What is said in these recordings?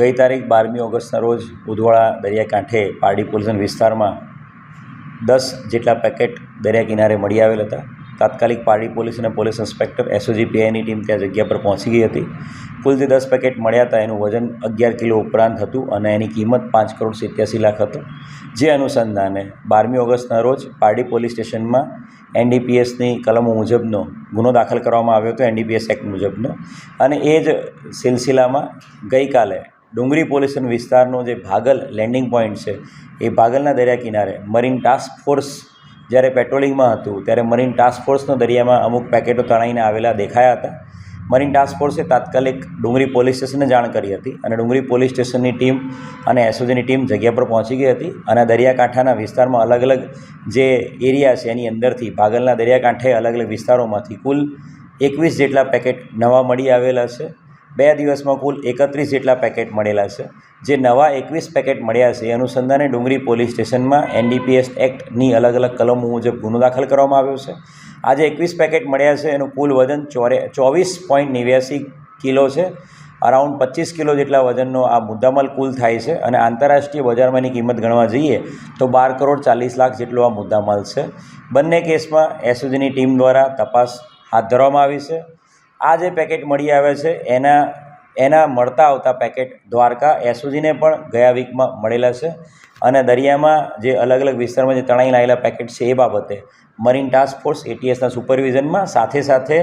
ગઈ તારીખ બારમી ઓગસ્ટના રોજ ઉદવાડા દરિયાકાંઠે પારડી પોલીસન વિસ્તારમાં દસ જેટલા પેકેટ દરિયા કિનારે મળી આવેલ હતા. તાત્કાલિક પારડી પોલીસ અને પોલીસ ઇન્સ્પેક્ટર એસઓજી પીઆઈની ટીમ ત્યાં જગ્યા પર પહોંચી ગઈ હતી. કુલ જે દસ પેકેટ મળ્યા હતા. એનું વજન અગિયાર કિલો ઉપરાંત હતું અને એની કિંમત પાંચ કરોડ સિત્યાસી લાખ હતો. જે અનુસંધાને બારમી ઓગસ્ટના રોજ પારડી પોલીસ સ્ટેશનમાં એનડીપીએસની કલમો મુજબનો ગુનો દાખલ કરવામાં આવ્યો હતો, એનડીપીએસ એક્ટ મુજબનો. અને એ જ સિલસિલામાં ગઈકાલે ડુંગરી પોલ્યુશન વિસ્તારનો જે ભાગલ લેન્ડિંગ પોઈન્ટ છે, એ ભાગલના દરિયા કિનારે મરીન ટાસ્ક ફોર્સ જ્યારે પેટ્રોલિંગમાં હતું, ત્યારે મરીન ટાસ્ક ફોર્સનો દરિયામાં અમુક પેકેટો તણાઈને આવેલા દેખાયા હતા. મરીન ટાસ્ક ફોર્સે તાત્કાલિક ડુંગરી પોલીસ સ્ટેશનને જાણ કરી હતી અને ડુંગરી પોલીસ સ્ટેશનની ટીમ અને એસઓજીની ટીમ જગ્યા પર પહોંચી ગઈ હતી અને દરિયાકાંઠાના વિસ્તારમાં અલગ અલગ જે એરિયા છે એની અંદરથી ભાગલના દરિયાકાંઠે અલગ અલગ વિસ્તારોમાંથી કુલ એકવીસ જેટલા પેકેટ નવા મળી આવેલા છે. બે દિવસમાં કુલ એકત્રીસ જેટલા પેકેટ મળેલા છે. જે નવા એકવીસ પેકેટ મળ્યા છે, એ અનુસંધાને ડુંગરી પોલીસ સ્ટેશનમાં એનડીપીએસ એક્ટની અલગ અલગ કલમો મુજબ ગુનો દાખલ કરવામાં આવ્યો છે. આજે એકવીસ પેકેટ મળ્યા છે, એનું કુલ વજન ચોરે, ચોવીસ પોઈન્ટ નેવ્યાસી કિલો છે. અરાઉન્ડ પચીસ કિલો જેટલા વજનનો આ મુદ્દામાલ કુલ થાય છે અને આંતરરાષ્ટ્રીય બજારમાં એની કિંમત ગણવા જઈએ તો બાર કરોડ ચાલીસ લાખ જેટલો આ મુદ્દામાલ છે. બંને કેસમાં એસઓજીની ટીમ દ્વારા તપાસ હાથ ધરવામાં આવી છે. આ જે પેકેટ મળી આવે છે, એના એના મળતા આવતા પેકેટ દ્વારકા એસઓજીને પણ ગયા વીકમાં મળેલા છે. અને દરિયામાં જે અલગ અલગ વિસ્તારમાં જે તણાઈ લાયેલા પેકેટ છે એ બાબતે મરીન ટાસ્ક ફોર્સ એટીએસના સુપરવિઝનમાં સાથે સાથે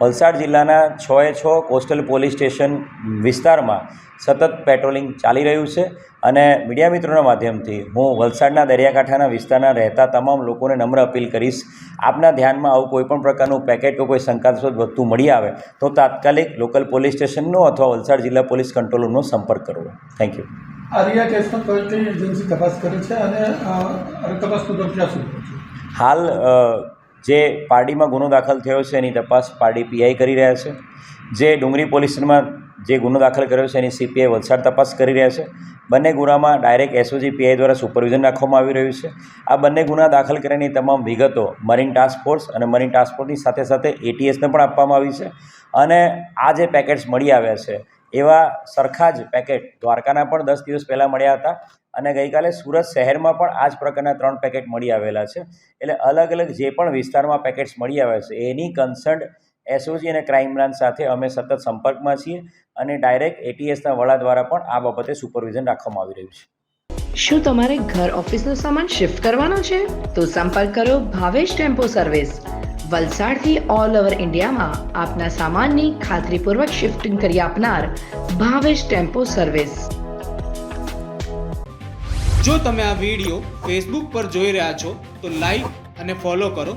વલસાડ જિલ્લાના છ એ છ કોસ્ટલ પોલીસ સ્ટેશન વિસ્તારમાં સતત પેટ્રોલિંગ ચાલી રહ્યું છે અને મીડિયા મિત્રોના માધ્યમથી હું વલસાડના દરિયાકાંઠાના વિસ્તારના રહેતા તમામ લોકોને નમ્ર અપીલ કરીશ, આપના ધ્યાનમાં આવું કોઈપણ પ્રકારનું પેકેટ કે કોઈ શંકાસ્પદ વસ્તુ મળી આવે તો તાત્કાલિક લોકલ પોલીસ સ્ટેશનનો અથવા વલસાડ જિલ્લા પોલીસ કંટ્રોલ સંપર્ક કરવો થેન્ક યુ આ રિયા કેસમાં કઈ એજન્સી તપાસ કરે છે અને તપાસનું તો ક્યાં સુધી હાલ જે પારડીમાં ગુનો દાખલ થયો છે, એની તપાસ પારડી પીઆઈ કરી રહ્યા છે. જે ડુંગરી પોલીસમાં જે ગુનો દાખલ કર્યો છે, એની સીપીઆઈ વલસાડ તપાસ કરી રહ્યા છે. બંને ગુનામાં ડાયરેક્ટ એસઓજી પીઆઈ દ્વારા સુપરવિઝન રાખવામાં આવી રહ્યું છે. આ બંને ગુના દાખલ કરેલી તમામ વિગતો મરીન ટાસ્ક ફોર્સ અને મરીન ટાસ્ક ફોર્સની સાથે સાથે એટીએસને પણ આપવામાં આવી છે. અને આ જે પેકેટ્સ મળી આવ્યા છે, એવા સરખા જ પેકેટ દ્વારકાના પણ દસ દિવસ પહેલાં મળ્યા હતા અને ગઈકાલે સુરત શહેરમાં પણ આ જ પ્રકારના ત્રણ પેકેટ મળી આવેલા છે. એટલે અલગ અલગ જે પણ વિસ્તારમાં પેકેટ્સ મળી આવ્યા છે, એની કન્સર્ન એસઓજી અને ક્રાઇમ બ્રાન્ચ સાથે અમે સતત સંપર્કમાં છીએ અને ડાયરેક્ટ એટીએસના વડા દ્વારા પણ આ બાબતે સુપરવિઝન રાખવામાં આવી રહ્યું છે. શું તમારે ઘર ઓફિસનો સામાન શિફ્ટ કરવાનો છે? તો સંપર્ક કરો ભાવેશ ટેમ્પો સર્વિસ. વલસાડથી ઓલ ઓવર ઇન્ડિયામાં આપના સામાનની ખાતરીપૂર્વક શિફ્ટિંગ કરી આપનાર ભાવેશ ટેમ્પો સર્વિસ. જો તમે આ વીડિયો ફેસબુક પર જોઈ રહ્યા છો તો લાઈક અને ફોલો કરો.